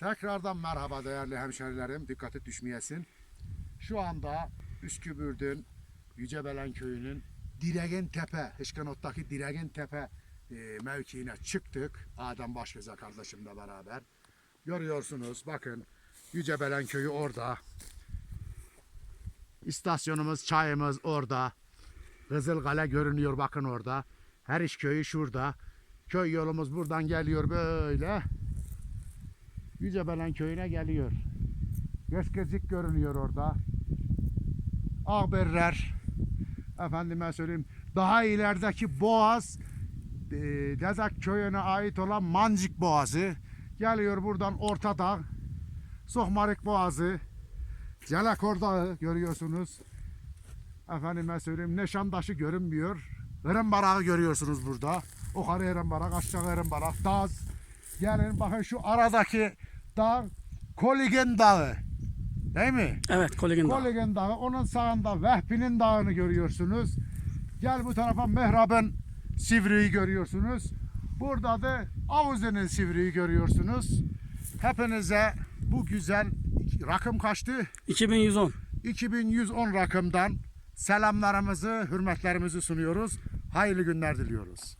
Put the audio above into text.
Tekrardan merhaba değerli hemşerilerim. Dikkati düşmeyesin. Şu anda Üskübür'dün Yücebelen köyünün Diregin Tepe, Hışkanot'taki Diregin Tepe e, mevkiine çıktık. Adem Başgöze kardeşimle beraber. Görüyorsunuz bakın Yücebelen köyü orada. İstasyonumuz, çayımız orada. Kızılkale görünüyor bakın orada. Her iş köyü şurada. Köy yolumuz buradan geliyor böyle. Yücebelen köyüne geliyor. Göçgezik görünüyor orada. Ağberler. Efendime söyleyeyim. Daha ilerideki boğaz e, Dezak köyüne ait olan Mancık Boğazı. Geliyor buradan Ortadağ. Sohmarik Boğazı. Celakor Dağı görüyorsunuz. Efendime söyleyeyim Neşandaşı görünmüyor. Eren Barağı görüyorsunuz burada. Yukarı Eren Barak, aşağı Eren Barak, Daz. Gelin bakın şu aradaki dağ Koligen Dağı. Değil mi? Evet Kolegin Dağı. Koligen Dağı. Onun sağında Vehbi'nin dağını görüyorsunuz. Gel bu tarafa Mehrab'ın Sivri'yi görüyorsunuz. Burada da Avuze'nin Sivri'yi görüyorsunuz. Hepinize bu güzel rakım kaçtı? 2110. 2110 rakımdan selamlarımızı, hürmetlerimizi sunuyoruz. Hayırlı günler diliyoruz.